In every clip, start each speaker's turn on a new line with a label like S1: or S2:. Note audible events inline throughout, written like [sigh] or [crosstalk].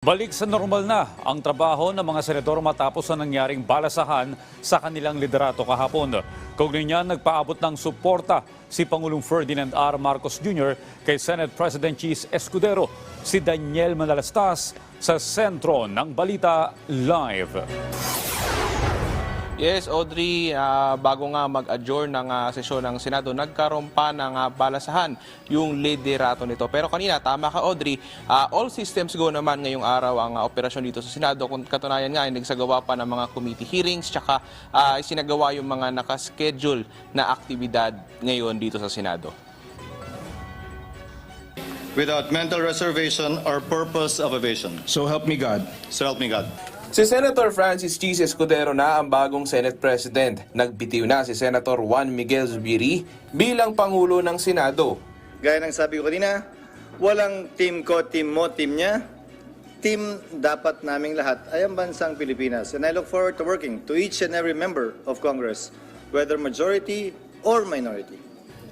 S1: Balik sa normal na ang trabaho ng mga senador matapos ang nangyaring balasahan sa kanilang liderato kahapon. Kaugnay niyan, nagpaabot ng suporta si Pangulong Ferdinand R. Marcos Jr. kay Senate President Cheese Escudero, si Daniel Manalastas sa sentro ng Balita Live.
S2: Yes, Audrey, ah, bago nga mag-adjourn ng ah, sesyon ng Senado, nagkaroon pa ng ah, balasahan yung liderato nito. Pero kanina, tama ka Audrey, ah, all systems go naman ngayong araw ang ah, operasyon dito sa Senado. Kung katunayan nga, ay nagsagawa pa ng mga committee hearings, tsaka ah, isinagawa yung mga nakaschedule na aktibidad ngayon dito sa Senado.
S3: without mental reservation or purpose of evasion.
S4: So help me God.
S3: So help me God.
S2: Si Senator Francis Cheese Escudero na ang bagong Senate President. Nagbitiw na si Senator Juan Miguel Zubiri bilang Pangulo ng Senado.
S3: Gaya ng sabi ko kanina, walang team ko, team mo, team niya. Team dapat naming lahat ay ang bansang Pilipinas. And I look forward to working to each and every member of Congress, whether majority or minority.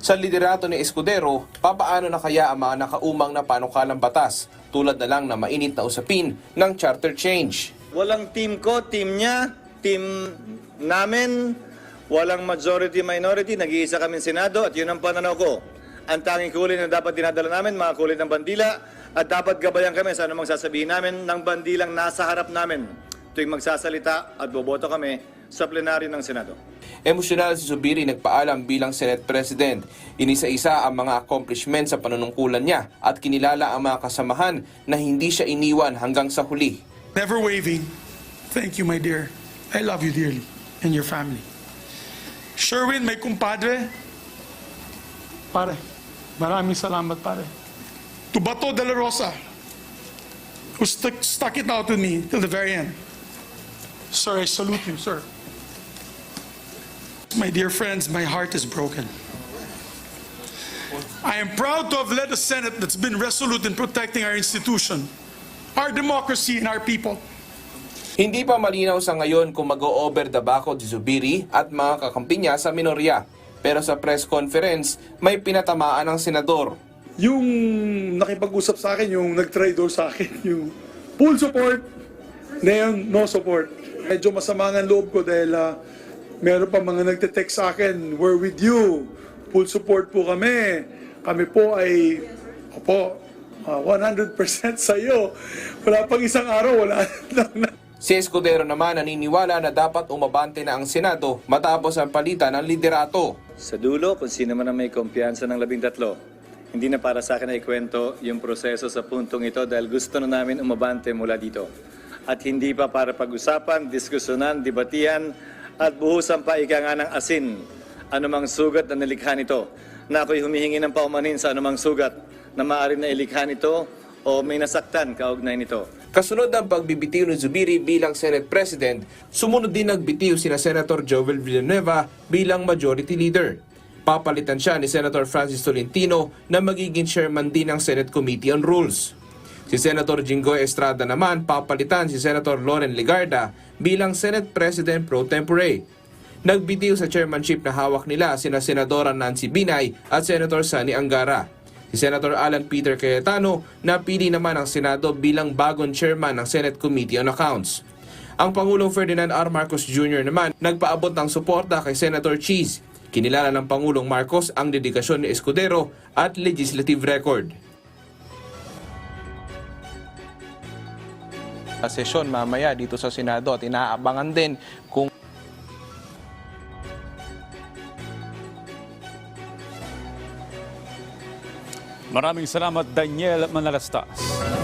S2: Sa liderato ni Escudero, papaano na kaya ang mga nakaumang na panukalang batas tulad na lang na mainit na usapin ng charter change?
S3: Walang team ko, team niya, team namin, walang majority, minority, nag-iisa kami Senado at yun ang pananaw ko. Ang tanging kulay na dapat dinadala namin, mga kulay ng bandila, at dapat gabayan kami sa anumang sasabihin namin ng bandilang nasa harap namin tuwing magsasalita at boboto kami sa plenaryo ng Senado.
S2: Emosyonal si Zubiri nagpaalam bilang Senate President. Inisa-isa ang mga accomplishment sa panunungkulan niya at kinilala ang mga kasamahan na hindi siya iniwan hanggang sa huli.
S5: Never waving. Thank you, my dear. I love you dearly and your family. Sherwin, may kumpadre. Pare, maraming salamat, pare. To Bato de la Rosa, who stuck, stuck it out with me till the very end. Sir, I salute you, sir. My dear friends, my heart is broken. I am proud to have led a Senate that's been resolute in protecting our institution, our democracy, and our people.
S2: Hindi pa malinaw sa ngayon kung mag-o-over the backod si Zubiri at mga kakampi niya sa minorya. Pero sa press conference, may pinatamaan ng senador.
S6: yung nakipag-usap sa akin, yung nag-trade sa akin, [laughs] yung full support, ngayon no support. Medyo masama ang loob ko dahil ah, meron pa mga nagte-text sa akin, we're with you, full support po kami. Kami po ay, opo, ah, 100% sa iyo. Wala pang isang araw, wala [laughs] na.
S2: Si Escudero naman naniniwala na dapat umabante na ang Senado matapos ang palitan ng liderato.
S3: Sa dulo, kung sino man ang may kumpiyansa ng labing tatlo, hindi na para sa akin ay kwento yung proseso sa puntong ito dahil gusto na namin umabante mula dito. At hindi pa para pag-usapan, diskusyonan, debatihan, at buhusan pa ika nga ng asin anumang sugat na nilikha nito na ako'y humihingi ng paumanhin sa anumang sugat na maaari na ilikha nito o may nasaktan kaugnay nito.
S2: Kasunod ng pagbibitiw ni Zubiri bilang Senate President, sumunod din nagbitiw sina Senator Jovel Villanueva bilang Majority Leader. Papalitan siya ni Senator Francis Tolentino na magiging chairman din ng Senate Committee on Rules. Si Senator Jinggoy Estrada naman papalitan si Senator Loren Ligarda bilang Senate President pro tempore. Nagbitiw sa chairmanship na hawak nila sina Senadora Nancy Binay at Senator Sani Angara. Si Senator Alan Peter Cayetano napili naman ang Senado bilang bagong chairman ng Senate Committee on Accounts. Ang Pangulong Ferdinand R. Marcos Jr. naman nagpaabot ng suporta kay Senator Cheese. Kinilala ng Pangulong Marcos ang dedikasyon ni Escudero at legislative record. Sesyon mamaya dito sa Senado at inaabangan din kung
S1: Maraming salamat Daniel Manalastas.